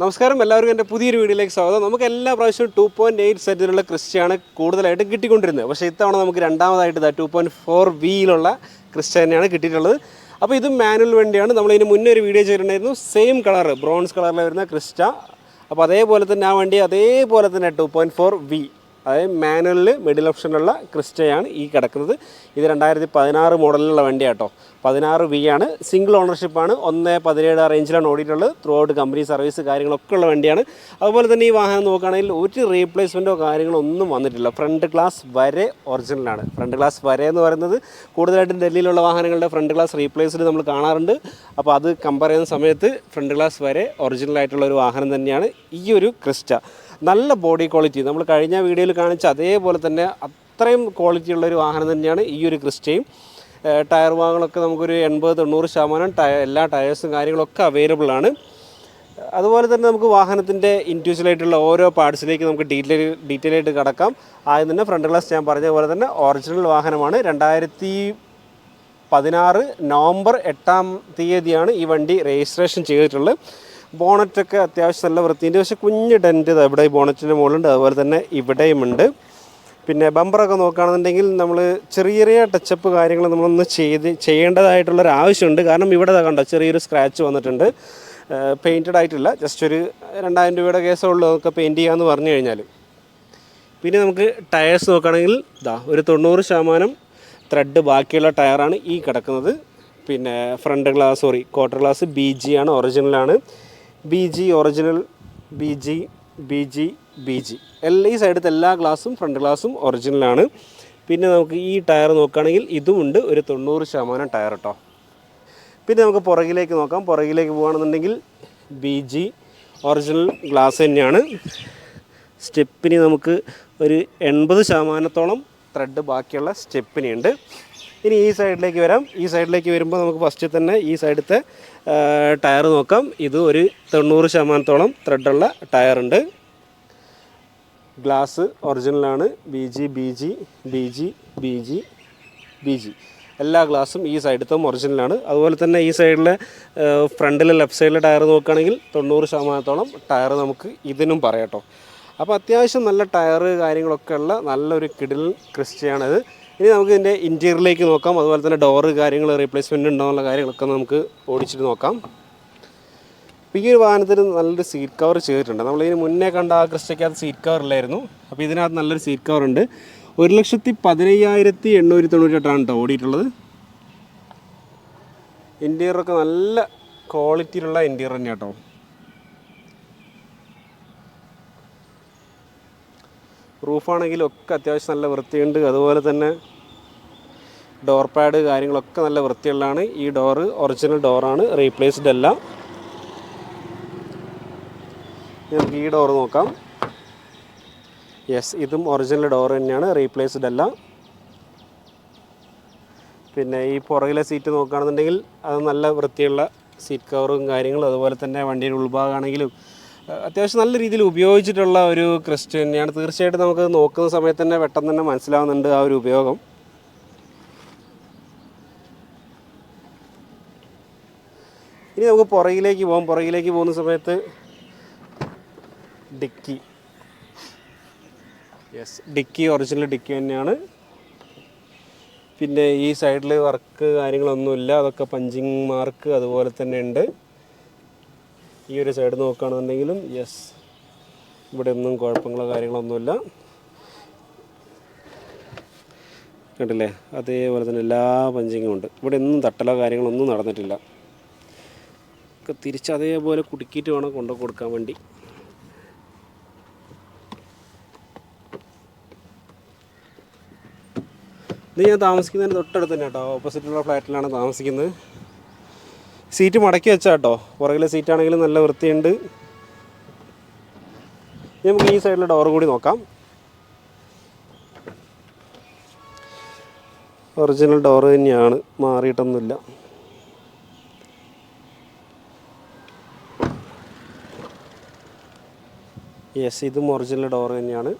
നമസ്കാരം എല്ലാവർക്കും എന്റെ പുതിയൊരു വീഡിയോയിലേക്ക് സ്വാഗതം. നമുക്ക് എല്ലാ പ്രാവശ്യവും ടു പോയിന്റ് എയ്റ്റ് സെറ്റിലുള്ള ക്രിസ്റ്റയാണ് കൂടുതലായിട്ട് കിട്ടിക്കൊണ്ടിരുന്നത്. പക്ഷേ ഇത്തവണ നമുക്ക് രണ്ടാമതായിട്ട് ഇതാ ടു പോയിന്റ് ഫോർ വിയിലുള്ള ക്രിസ്റ്റ തന്നെയാണ് കിട്ടിയിട്ടുള്ളത്. അപ്പോൾ ഇത് മാനുവൽ വണ്ടിയാണ്. നമ്മൾ ഇതിന് മുന്നേ ഒരു വീഡിയോ ചെയ്തിട്ടുണ്ടായിരുന്നു. സെയിം കളർ ബ്രോൺസ് കളറിൽ വരുന്ന ക്രിസ്റ്റ. അപ്പോൾ അതേപോലെ തന്നെ ആ വണ്ടി അതേപോലെ തന്നെ ടു പോയിന്റ് ഫോർ വി അതായത് മാനുവലിൽ മിഡിൽ ഓപ്ഷനുള്ള ക്രിസ്റ്റയാണ് ഈ കിടക്കുന്നത്. ഇത് രണ്ടായിരത്തി പതിനാറ് മോഡലിലുള്ള വണ്ടിയാട്ടോ. പതിനാറ് വി ആണ്. സിംഗിൾ ഓണർഷിപ്പാണ് ഒന്ന് പതിനേഴ് റേഞ്ചിലാണ് ഓടിയിട്ടുള്ളത്. ത്രൂ ഔട്ട് കമ്പനി സർവീസ് കാര്യങ്ങളൊക്കെ ഉള്ള വണ്ടിയാണ്. അതുപോലെ തന്നെ ഈ വാഹനം നോക്കുകയാണെങ്കിൽ ഒരു റീപ്ലേസ്മെന്റോ കാര്യങ്ങളോ ഒന്നും വന്നിട്ടില്ല. ഫ്രണ്ട് ഗ്ലാസ് വരെ ഒറിജിനലാണ് ഫ്രണ്ട് ഗ്ലാസ് വരെ എന്ന് പറയുന്നത് കൂടുതലായിട്ടും ഡൽഹിയിലുള്ള വാഹനങ്ങളുടെ ഫ്രണ്ട് ഗ്ലാസ് റീപ്ലേസ്ഡ് നമ്മൾ കാണാറുണ്ട്. അപ്പോൾ അത് കമ്പയർ ചെയ്യുന്ന സമയത്ത് ഫ്രണ്ട് ഗ്ലാസ് വരെ ഒറിജിനലായിട്ടുള്ള ഒരു വാഹനം തന്നെയാണ് ഈ ഒരു ക്രിസ്റ്റ. നല്ല ബോഡി ക്വാളിറ്റി നമ്മൾ കഴിഞ്ഞ വീഡിയോയിൽ കാണിച്ച അതേപോലെ തന്നെ അത്രയും ക്വാളിറ്റി ഉള്ളൊരു വാഹനം തന്നെയാണ് ഈ ഒരു ക്രിസ്റ്റയും. ടയർ ഭാഗങ്ങളൊക്കെ നമുക്കൊരു എൺപത് തൊണ്ണൂറ് ശതമാനം ടയ എല്ലാ ടയേഴ്സും കാര്യങ്ങളൊക്കെ അവൈലബിൾ ആണ്. അതുപോലെ തന്നെ നമുക്ക് വാഹനത്തിന്റെ ഇൻഡിവിജ്വലായിട്ടുള്ള ഓരോ പാർട്സിലേക്ക് നമുക്ക് ഡീറ്റെയിൽ ഡീറ്റെയിൽ ആയിട്ട് കിടക്കാം. ആദ്യം തന്നെ ഫ്രണ്ട് ഗ്ലാസ് ഞാൻ പറഞ്ഞ പോലെ തന്നെ ഒറിജിനൽ വാഹനമാണ്. രണ്ടായിരത്തി പതിനാറ് നവംബർ എട്ടാം തീയതിയാണ് ഈ വണ്ടി രജിസ്ട്രേഷൻ ചെയ്തിട്ടുള്ളത്. ബോണറ്റൊക്കെ അത്യാവശ്യം നല്ല വൃത്തിയുണ്ട്. പക്ഷേ കുഞ്ഞ് ഡെന്റ് ഇവിടെ ഈ ബോണറ്റിന്റെ മുകളിലുണ്ട്. അതുപോലെ തന്നെ ഇവിടെയും ഉണ്ട്. പിന്നെ ബമ്പറൊക്കെ നോക്കുകയാണെന്നുണ്ടെങ്കിൽ നമ്മൾ ചെറിയ ചെറിയ ടച്ചപ്പ് കാര്യങ്ങൾ നമ്മളൊന്ന് ചെയ്ത് ചെയ്യേണ്ടതായിട്ടുള്ളൊരു ആവശ്യമുണ്ട് കാരണം ഇവിടെ കണ്ടോ ചെറിയൊരു സ്ക്രാച്ച് വന്നിട്ടുണ്ട്. പെയിന്റഡ് ആയിട്ടില്ല. ജസ്റ്റ് ഒരു രണ്ടായിരം രൂപയുടെ കേസേ ഉള്ളൂ. നമുക്ക് പെയിന്റ് ചെയ്യാമെന്ന് പറഞ്ഞു കഴിഞ്ഞാൽ പിന്നെ നമുക്ക് ടയേഴ്സ് നോക്കുകയാണെങ്കിൽ ഇതാ ഒരു തൊണ്ണൂറ് ശതമാനം ത്രെഡ് ബാക്കിയുള്ള ടയറാണ് ഈ കിടക്കുന്നത്. പിന്നെ front glass sorry quarter glass B G ആണ് ഒറിജിനലാണ്. B G original B G B G B G എല്ലാ ഈ സൈഡത്തെ എല്ലാ ഗ്ലാസും ഫ്രണ്ട് ഗ്ലാസും ഒറിജിനലാണ് പിന്നെ നമുക്ക് ഈ ടയർ നോക്കുകയാണെങ്കിൽ ഇതുമുണ്ട് ഒരു തൊണ്ണൂറ് ശതമാനം ടയർ കേട്ടോ പിന്നെ നമുക്ക് പുറകിലേക്ക് നോക്കാം. പുറകിലേക്ക് പോകുകയാണെന്നുണ്ടെങ്കിൽ ബി ജി ഒറിജിനൽ ഗ്ലാസ് തന്നെയാണ്. സ്റ്റെപ്പിന് നമുക്ക് ഒരു എൺപത് ശതമാനത്തോളം ത്രെഡ് ബാക്കിയുള്ള സ്റ്റെപ്പിനി ഉണ്ട്. ഇനി ഈ സൈഡിലേക്ക് വരാം. ഈ സൈഡിലേക്ക് വരുമ്പോൾ നമുക്ക് ഫസ്റ്റ് തന്നെ ഈ സൈഡത്തെ ടയർ നോക്കാം. ഇത് ഒരു തൊണ്ണൂറ് ശതമാനത്തോളം ത്രെഡുള്ള ടയറുണ്ട്. Glass ഒറിജിനലാണ് B G B G B G B G B G എല്ലാ ഗ്ലാസും ഈ സൈഡത്തും ഒറിജിനലാണ് അതുപോലെ തന്നെ ഈ സൈഡിലെ ഫ്രണ്ടിലെ ലെഫ്റ്റ് സൈഡിലെ ടയർ നോക്കുകയാണെങ്കിൽ തൊണ്ണൂറ് ശതമാനത്തോളം ടയർ നമുക്ക് ഇതിനും പറയാം കേട്ടോ അപ്പോൾ അത്യാവശ്യം നല്ല ടയർ കാര്യങ്ങളൊക്കെ ഉള്ള നല്ലൊരു കിടിൽ ക്രിസ്റ്റയാണിത്. ഇനി നമുക്ക് ഇതിന്റെ ഇന്റീരിയറിലേക്ക് നോക്കാം. അതുപോലെ തന്നെ ഡോറ് കാര്യങ്ങൾ റീപ്ലേസ്മെന്റ് ഉണ്ടോ എന്നുള്ള കാര്യങ്ങളൊക്കെ നമുക്ക് ഓടിച്ചിട്ട് നോക്കാം. അപ്പോൾ ഈ ഒരു വാഹനത്തിന് നല്ലൊരു സീറ്റ് കവർ ചെയ്തിട്ടുണ്ട്. നമ്മൾ ഇതിന് മുന്നേ കണ്ട ആ ക്രിസ്റ്റയ്ക്കകത്ത് സീറ്റ് കവർ ഇല്ലായിരുന്നു. അപ്പോൾ ഇതിനകത്ത് നല്ലൊരു സീറ്റ് കവർ ഉണ്ട്. ഒരു ലക്ഷത്തി പതിനയ്യായിരത്തി എണ്ണൂറ്റി തൊണ്ണൂറ്റെട്ടാണ് കേട്ടോ ഓടിയിട്ടുള്ളത്. ഇന്റീരിയറൊക്കെ നല്ല ക്വാളിറ്റിയിലുള്ള ഇന്റീരിയർ തന്നെയാണ് കേട്ടോ റൂഫാണെങ്കിലും ഒക്കെ അത്യാവശ്യം നല്ല വൃത്തിയുണ്ട്. അതുപോലെ തന്നെ ഡോർ പാഡ് കാര്യങ്ങളൊക്കെ നല്ല വൃത്തിയുള്ളതാണ്. ഈ ഡോറ് ഒറിജിനൽ ഡോറാണ് റീപ്ലേസ്ഡ് അല്ല. നമുക്ക് ഈ ഡോറ് നോക്കാം. യെസ് ഇതും ഒറിജിനൽ ഡോർ തന്നെയാണ്. റീപ്ലേസ്ഡ് അല്ല. പിന്നെ ഈ പുറകിലെ സീറ്റ് നോക്കുകയാണെന്നുണ്ടെങ്കിൽ അത് നല്ല വൃത്തിയുള്ള സീറ്റ് കവറും കാര്യങ്ങളും അതുപോലെ തന്നെ വണ്ടിയുടെ ഉൾഭാഗമാണെങ്കിലും അത്യാവശ്യം നല്ല രീതിയിൽ ഉപയോഗിച്ചിട്ടുള്ള ഒരു ക്രിസ്റ്റ്യൻ തന്നെയാണ്. തീർച്ചയായിട്ടും നമുക്ക് നോക്കുന്ന സമയത്ത് തന്നെ പെട്ടെന്ന് തന്നെ മനസ്സിലാവുന്നുണ്ട് ആ ഒരു ഉപയോഗം. ഇനി നമുക്ക് പുറകിലേക്ക് പോകാം പുറകിലേക്ക് പോകുന്ന സമയത്ത് dickey. Yes dickey original dickey തന്നെയാണ്. പിന്നെ ഈ സൈഡിൽ വർക്ക് കാര്യങ്ങളൊന്നുമില്ല. അതൊക്കെ പഞ്ചിങ് മാർക്ക് അതുപോലെ തന്നെ ഉണ്ട്. ഈ ഒരു സൈഡ് നോക്കുകയാണെന്നുണ്ടെങ്കിലും യെസ് ഇവിടെ ഒന്നും കുഴപ്പങ്ങളോ കാര്യങ്ങളൊന്നുമില്ല. കണ്ടില്ലേ? അതേപോലെ തന്നെ എല്ലാ പഞ്ചിങ്ങും ഉണ്ട്. ഇവിടെ ഒന്നും തട്ടലോ കാര്യങ്ങളൊന്നും നടന്നിട്ടില്ല. ഒക്കെ തിരിച്ച് അതേപോലെ കുടുക്കിയിട്ട് വേണം കൊണ്ടു കൊടുക്കാൻ വേണ്ടി. ഇത് ഞാൻ താമസിക്കുന്നതിന് തൊട്ടടുത്ത് തന്നെ കേട്ടോ ഓപ്പോസിറ്റുള്ള ഫ്ലാറ്റിലാണ് താമസിക്കുന്നത്. സീറ്റ് മടക്കി വെച്ചാ കേട്ടോ പുറകിലെ സീറ്റാണെങ്കിലും നല്ല വൃത്തിയുണ്ട്. നമുക്ക് ഈ സൈഡിലെ ഡോർ കൂടി നോക്കാം. ഒറിജിനൽ ഡോർ തന്നെയാണ്. മാറിയിട്ടൊന്നുമില്ല. യെസ് ഇതും ഒറിജിനൽ ഡോർ തന്നെയാണ്.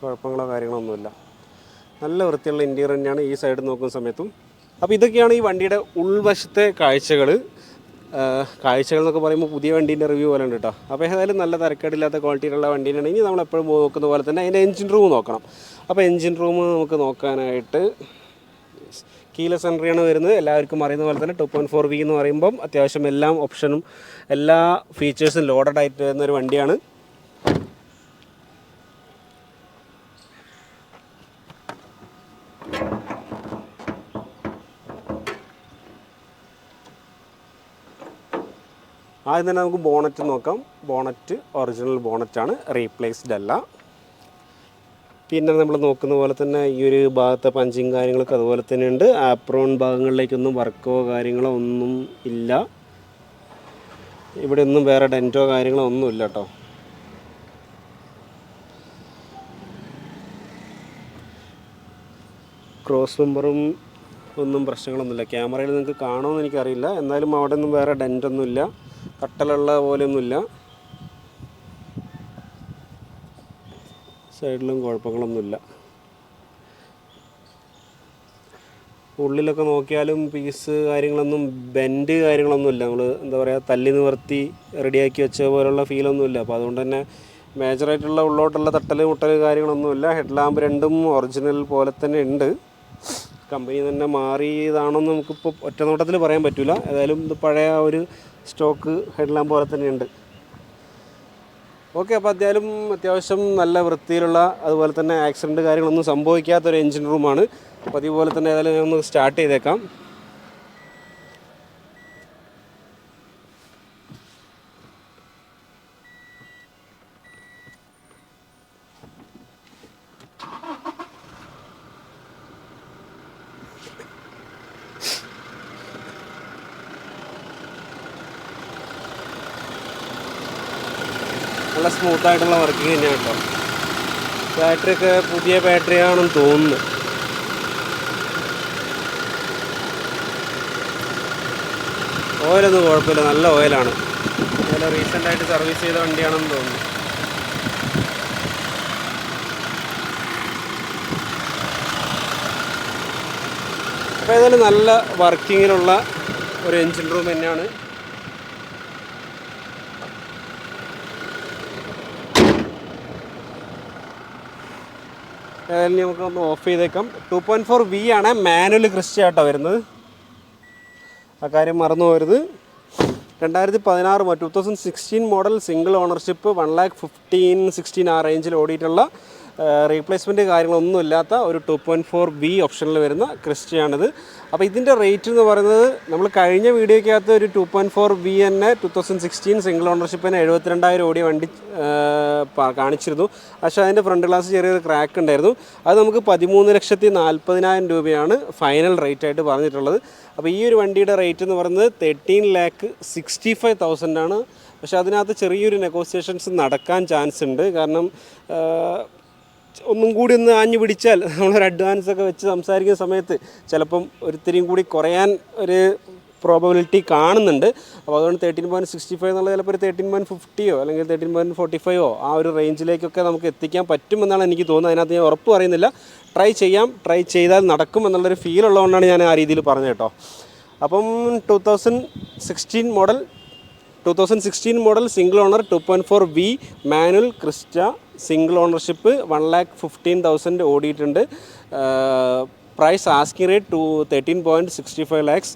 കുഴപ്പങ്ങളോ കാര്യങ്ങളോ ഒന്നുമില്ല. നല്ല വൃത്തിയുള്ള ഇന്റീരിയർ തന്നെയാണ് ഈ സൈഡ് നോക്കുന്ന സമയത്തും. അപ്പോൾ ഇതൊക്കെയാണ് ഈ വണ്ടിയുടെ ഉൾവശത്തെ കാഴ്ചകൾ കാഴ്ചകൾ എന്നൊക്കെ പറയുമ്പോൾ പുതിയ വണ്ടീന്റെ റിവ്യൂ പോലെ ഉണ്ട് കേട്ടോ അപ്പോൾ ഏതായാലും നല്ല തരക്കേടില്ലാത്ത ക്വാളിറ്റിയിലുള്ള വണ്ടീനാണ് ഇനി നമ്മൾ എപ്പോഴും നോക്കുന്ന പോലെ തന്നെ അതിന്റെ എഞ്ചിൻ റൂം നോക്കണം. അപ്പോൾ എഞ്ചിൻ റൂം നമുക്ക് നോക്കാനായിട്ട് കീലസ് എൻട്രിയാണ് വരുന്നത്. എല്ലാവർക്കും അറിയുന്ന പോലെ തന്നെ ടു പോയിന്റ് ഫോർ വി എന്ന് പറയുമ്പം അത്യാവശ്യം എല്ലാ ഓപ്ഷനും എല്ലാ ഫീച്ചേഴ്സും ലോഡഡ് ആയിട്ട് വരുന്ന ഒരു വണ്ടിയാണ്. ആദ്യം തന്നെ നമുക്ക് ബോണറ്റ് നോക്കാം. Bonnet original ബോണറ്റാണ്. റീപ്ലേസ്ഡ് അല്ല. പിന്നെ നമ്മൾ നോക്കുന്ന പോലെ തന്നെ ഈ ഒരു ഭാഗത്തെ പഞ്ചിങ് കാര്യങ്ങളൊക്കെ അതുപോലെ തന്നെ ഉണ്ട്. ആപ്രോൺ ഭാഗങ്ങളിലേക്കൊന്നും വർക്കോ കാര്യങ്ങളോ ഒന്നും ഇല്ല. ഇവിടെ ഒന്നും വേറെ ഡെന്റോ കാര്യങ്ങളോ ഒന്നും ഇല്ല കേട്ടോ ക്രോസ് മെമ്പറും ഒന്നും പ്രശ്നങ്ങളൊന്നുമില്ല. ക്യാമറയിൽ നിങ്ങൾക്ക് കാണുമെന്ന് എനിക്കറിയില്ല. എന്നാലും അവിടെ ഒന്നും വേറെ ഡെന്റൊന്നുമില്ല കട്ടലുള്ള പോലെയൊന്നുമില്ല. സൈഡിലും കുഴപ്പങ്ങളൊന്നുമില്ല. ഉള്ളിലൊക്കെ നോക്കിയാലും പീസ് കാര്യങ്ങളൊന്നും ബെൻഡ് കാര്യങ്ങളൊന്നുമില്ല. നമ്മൾ എന്താ പറയുക തല്ലി നിവർത്തി റെഡിയാക്കി വെച്ച പോലുള്ള ഫീലൊന്നുമില്ല. അപ്പോൾ അതുകൊണ്ട് തന്നെ മേജറായിട്ടുള്ള ഉള്ളോട്ടുള്ള തട്ടൽ മുട്ടൽ കാര്യങ്ങളൊന്നുമില്ല. ഹെഡ് ലാമ്പ് രണ്ടും ഒറിജിനൽ പോലെ തന്നെ ഉണ്ട്. കമ്പനി തന്നെ മാറിയതാണെന്ന് നമുക്കിപ്പോൾ ഒറ്റ നോട്ടത്തിൽ പറയാൻ പറ്റില്ല ഏതായാലും ഇത് പഴയ ഒരു സ്റ്റോക്ക് ഹെഡ് പോലെ തന്നെയുണ്ട്. ഓക്കെ അപ്പോൾ അത്യാവശ്യം അത്യാവശ്യം നല്ല വൃത്തിയിലുള്ള അതുപോലെ തന്നെ ആക്സിഡന്റ് കാര്യങ്ങളൊന്നും സംഭവിക്കാത്തൊരു എഞ്ചിൻ റൂമാണ്. അപ്പോൾ അതുപോലെ തന്നെ ഏതായാലും ഒന്ന് സ്റ്റാർട്ട് ചെയ്തേക്കാം. നല്ല സ്മൂത്ത് ആയിട്ടുള്ള വർക്കിംഗ് തന്നെയാണ് കേട്ടോ. ബാറ്ററി ഒക്കെ പുതിയ ബാറ്ററി ആണെന്ന് തോന്നുന്നു. ഓയിലൊന്നും കുഴപ്പമില്ല നല്ല ഓയിലാണ് നല്ല റീസെന്റ് ആയിട്ട് സർവീസ് ചെയ്ത വണ്ടിയാണെന്ന് തോന്നുന്നു. അപ്പോൾ ഏതായാലും നല്ല വർക്കിങ്ങിലുള്ള ഒരു എൻജിൻ റൂം തന്നെയാണ്. ഏതായാലും നമുക്ക് ഒന്ന് ഓഫ് ചെയ്തേക്കാം. ടു പോയിന്റ് ഫോർ വി ആണ് മാനുവൽ ക്രിസ്റ്റയാട്ടോ വരുന്നത്. ആ കാര്യം മറന്നു പോരുത് രണ്ടായിരത്തി പതിനാറ് two thousand sixteen model single ownership one lakh fifteen sixteen ആ റേഞ്ചിൽ ഓടിയിട്ടുള്ള റീപ്ലേസ്മെന്റ് കാര്യങ്ങളൊന്നും ഇല്ലാത്ത ഒരു ടു പോയിന്റ് ഫോർ ബി ഓപ്ഷനിൽ വരുന്ന ക്രിസ്റ്റയാണിത്. അപ്പോൾ ഇതിന്റെ റേറ്റ് എന്ന് പറയുന്നത് നമ്മൾ കഴിഞ്ഞ വീഡിയോയ്ക്കകത്ത് ഒരു ടു പോയിന്റ് ഫോർ ബി തന്നെ ടു തൗസൻഡ് സിക്സ്റ്റീൻ സിംഗിൾ ഓണർഷിപ്പിന് എഴുപത്തിരണ്ടായിരം ഓടിയ വണ്ടി കാണിച്ചിരുന്നു. പക്ഷേ അതിന്റെ ഫ്രണ്ട് ഗ്ലാസ് ചെറിയൊരു ക്രാക്ക് ഉണ്ടായിരുന്നു. അത് നമുക്ക് പതിമൂന്ന് ലക്ഷത്തി നാൽപ്പതിനായിരം രൂപയാണ് ഫൈനൽ റേറ്റ് ആയിട്ട് പറഞ്ഞിട്ടുള്ളത്. അപ്പോൾ ഈ ഒരു വണ്ടിയുടെ റേറ്റ് എന്ന് പറയുന്നത് തേർട്ടീൻ ലാക്ക് സിക്സ്റ്റി ഫൈവ് തൗസൻഡാണ് പക്ഷേ അതിനകത്ത് ചെറിയൊരു നെഗോസിയേഷൻസ് നടക്കാൻ ചാൻസ് ഉണ്ട്. കാരണം ഒന്നും കൂടി ഒന്ന് ആഞ്ഞു പിടിച്ചാൽ നമ്മളൊരു അഡ്വാൻസ് ഒക്കെ വെച്ച് സംസാരിക്കുന്ന സമയത്ത് ചിലപ്പം ഒരിത്തിരിയും കൂടി കുറയാൻ ഒരു പ്രോബബിലിറ്റി കാണുന്നുണ്ട്. അപ്പോൾ അതുകൊണ്ട് തേർട്ടീൻ പോയിന്റ് സിക്സ്റ്റി ഫൈവ് എന്നുള്ളത് ചിലപ്പോൾ ഒരു തേർട്ടീൻ പോയിന്റ് ഫിഫ്റ്റിയോ അല്ലെങ്കിൽ തേർട്ടീൻ പോയിന്റ് ഫോർട്ടി ഫൈവോ ആ ഒരു റേഞ്ചിലേക്കൊക്കെ നമുക്ക് എത്തിക്കാൻ പറ്റുമെന്നാണ് എനിക്ക് തോന്നുന്നത്. അതിനകത്ത് ഞാൻ ഉറപ്പ് പറയുന്നില്ല. ട്രൈ ചെയ്യാം. ട്രൈ ചെയ്താൽ നടക്കും എന്നുള്ളൊരു ഫീൽ ഉള്ളതുകൊണ്ടാണ് ഞാൻ ആ രീതിയിൽ പറഞ്ഞത് കേട്ടോ. അപ്പം two thousand sixteen model two thousand sixteen model single owner two point four V manual Crysta single ownership one lakh fifteen thousand ഓടിയിട്ടുണ്ട്. Price asking rate to thirteen point sixty five lakhs.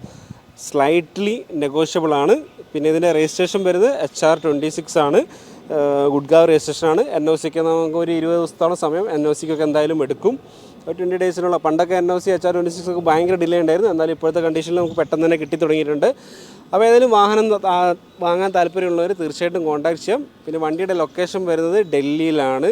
Slightly negotiable ആണ്. പിന്നെ ഇതിന്റെ registration വരുന്നത് H R twenty six ആണ്. Gurgaon registration ആണ്. N O സിക്ക് നമുക്ക് ഒരു ഇരുപത് ദിവസത്തോളം സമയം എൻ ഒ സിക്കൊക്കെ എന്തായാലും എടുക്കും. ഒരു ട്വന്റി ഡേയ്സിനുള്ള പണ്ടൊക്കെ N O C H R twenty six ഒക്കെ ഭയങ്കര ഡിലേ ഉണ്ടായിരുന്നു. എന്നാലും ഇപ്പോഴത്തെ കണ്ടീഷനിൽ നമുക്ക് പെട്ടെന്ന് തന്നെ കിട്ടി തുടങ്ങിയിട്ടുണ്ട്. അപ്പോൾ ഏതെങ്കിലും വാഹനം വാങ്ങാൻ താല്പര്യമുള്ളവർ തീർച്ചയായിട്ടും കോൺടാക്ട് ചെയ്യാം. പിന്നെ വണ്ടിയുടെ ലൊക്കേഷൻ വരുന്നത് ഡൽഹിയിലാണ്.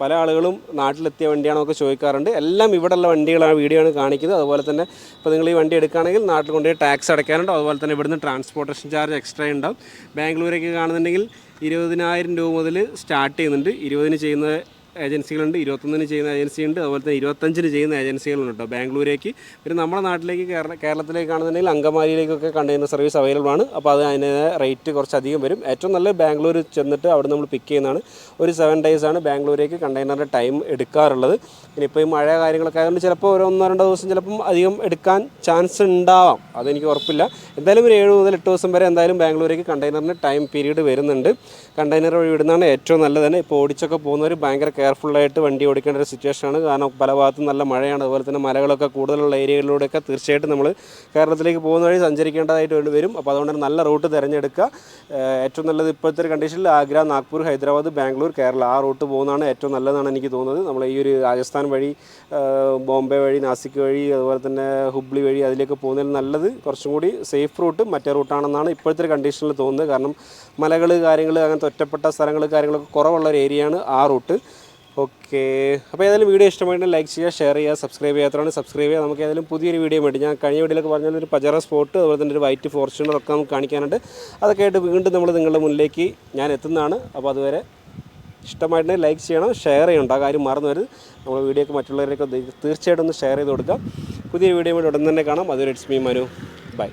പല ആളുകളും നാട്ടിലെത്തിയ വണ്ടിയാണോ ചോദിക്കാറുണ്ട്. എല്ലാം ഇവിടെയുള്ള വണ്ടികളാണ് വീഡിയോ ആണ് കാണിക്കുന്നത്. അതുപോലെ തന്നെ ഇപ്പോൾ നിങ്ങൾ ഈ വണ്ടി എടുക്കുകയാണെങ്കിൽ നാട്ടിൽ കൊണ്ടുപോയി ടാക്സ് അടയ്ക്കാനുണ്ട്. അതുപോലെ തന്നെ ഇവിടുന്ന് ട്രാൻസ്പോർട്ടേഷൻ ചാർജ് എക്സ്ട്രാ ഉണ്ടാവും. ബാംഗ്ലൂരേക്ക് കാണുന്നുണ്ടെങ്കിൽ ഇരുപതിനായിരം രൂപ മുതൽ സ്റ്റാർട്ട് ചെയ്യുന്നുണ്ട്. ഇരുപതിന് ചെയ്യുന്നത് ഏജൻസികളുണ്ട്. ഇരുപത്തൊന്നിന് ചെയ്യുന്ന ഏജൻസി ഉണ്ട് അതുപോലെ തന്നെ ഇരുപത്തഞ്ചിന് ചെയ്യുന്ന ഏജൻസികളുണ്ട് കേട്ടോ ബാംഗ്ലൂരേക്ക്. പിന്നെ നമ്മുടെ നാട്ടിലേക്ക് കേരള കേരളത്തിലേക്കാണെന്നുണ്ടെങ്കിൽ അങ്കമാലിയിലേക്കൊക്കെ കണ്ടെയ്നർ സർവീസ് അവൈലബിൾ ആണ്. അപ്പോൾ അത് അതിന് റേറ്റ് കുറച്ച് അധികം വരും. ഏറ്റവും നല്ല ബാംഗ്ലൂർ ചെന്നിട്ട് അവിടെ നമ്മൾ പിക്ക് ചെയ്യുന്നതാണ്. ഒരു സെവൻ ഡേയ്സ് ആണ് ബാംഗ്ലൂരേക്ക് കണ്ടെയ്നറിന്റെ ടൈം എടുക്കാറുള്ളത്. ഇനിയിപ്പോൾ ഈ മഴ കാര്യങ്ങളൊക്കെ ആയതുകൊണ്ട് ചിലപ്പോൾ ഒരു ഒന്നോ രണ്ടോ ദിവസം ചിലപ്പം അധികം എടുക്കാൻ ചാൻസ് ഉണ്ടാവാം. അതെനിക്ക് ഉറപ്പില്ല. എന്തായാലും ഒരു ഏഴ് മുതൽ എട്ട് ദിവസം വരെ എന്തായാലും ബാംഗ്ലൂരേക്ക് കണ്ടെയ്നറിന് ടൈം പീരീഡ് വരുന്നുണ്ട്. കണ്ടെയ്നർ വഴി വിടുന്നതാണ് ഏറ്റവും നല്ലത് തന്നെ. ഇപ്പോൾ ഓടിച്ചൊക്കെ പോകുന്നവർ ഭയങ്കര കെയർഫുള്ളായിട്ട് വണ്ടി ഓടിക്കേണ്ട ഒരു സിറ്റുവേഷനാണ്. കാരണം പല ഭാഗത്തും നല്ല മഴയാണ്. അതുപോലെ തന്നെ മലകളൊക്കെ കൂടുതലുള്ള ഏരിയകളിലൂടെയൊക്കെ തീർച്ചയായിട്ടും നമ്മൾ കേരളത്തിലേക്ക് പോകുന്ന വഴി സഞ്ചരിക്കേണ്ടതായിട്ട് വേണ്ടി വരും. അപ്പോൾ അതുകൊണ്ട് നല്ല റൂട്ട് തിരഞ്ഞെടുക്കുക. ഏറ്റവും നല്ലത് ഇപ്പോഴത്തെ ഒരു കണ്ടീഷനിൽ ആഗ്ര നാഗ്പൂർ ഹൈദരാബാദ് ബാംഗ്ലൂർ കേരള. ആ റൂട്ട് പോകുന്നതാണ് ഏറ്റവും നല്ലതാണ് എനിക്ക് തോന്നുന്നത്. നമ്മൾ ഈ ഒരു രാജസ്ഥാൻ വഴി ബോംബെ വഴി നാസിക് വഴി അതുപോലെ തന്നെ ഹുബ്ലി വഴി അതിലേക്ക് പോകുന്നതിൽ നല്ലത് കുറച്ചും കൂടി സേഫ് റൂട്ട് മറ്റേ റൂട്ടാണെന്നാണ് ഇപ്പോഴത്തെ ഒരു കണ്ടീഷനിൽ തോന്നുന്നത്. കാരണം മലകൾ കാര്യങ്ങൾ അങ്ങനത്തെ ഒറ്റപ്പെട്ട സ്ഥലങ്ങൾ കാര്യങ്ങളൊക്കെ കുറവുള്ള ഒരു ഏരിയയാണ് ആ റൂട്ട്. ഓക്കെ. അപ്പോൾ ഏതായാലും വീഡിയോ ഇഷ്ടമായിട്ട് ലൈക്ക് ചെയ്യുക ഷെയർ ചെയ്യുക സബ്സ്ക്രൈബ് ചെയ്യാത്തതാണ് സബ്സ്ക്രൈബ് ചെയ്യുക. നമുക്ക് ഏതായാലും പുതിയൊരു വീഡിയോ വേണ്ടി. ഞാൻ കഴിഞ്ഞ വീഡിയോയിലൊക്കെ പറഞ്ഞ ഒരു പജറ സ്പോട്ട് അതുപോലെ തന്നെ ഒരു വൈറ്റ് ഫോർച്യൂണർ ഒക്കെ നമുക്ക് കാണിക്കാനുണ്ട്. അതൊക്കെ ആയിട്ട് വീണ്ടും നമ്മൾ നിങ്ങളുടെ മുന്നിലേക്ക് ഞാൻ എത്തുന്നതാണ്. അപ്പോൾ അതുവരെ ഇഷ്ടമായിട്ട് ലൈക്ക് ചെയ്യണം ഷെയർ ചെയ്യണം. ആ കാര്യം മറന്നു വരും നമ്മൾ വീഡിയോ ഒക്കെ മറ്റുള്ളവരൊക്കെ തീർച്ചയായിട്ടും ഒന്ന് ഷെയർ ചെയ്ത് കൊടുക്കാം. പുതിയ വീഡിയോ ഉടൻ തന്നെ കാണാം. അതൊരു ഇറ്റ്സ് മീ മനു. ബൈ.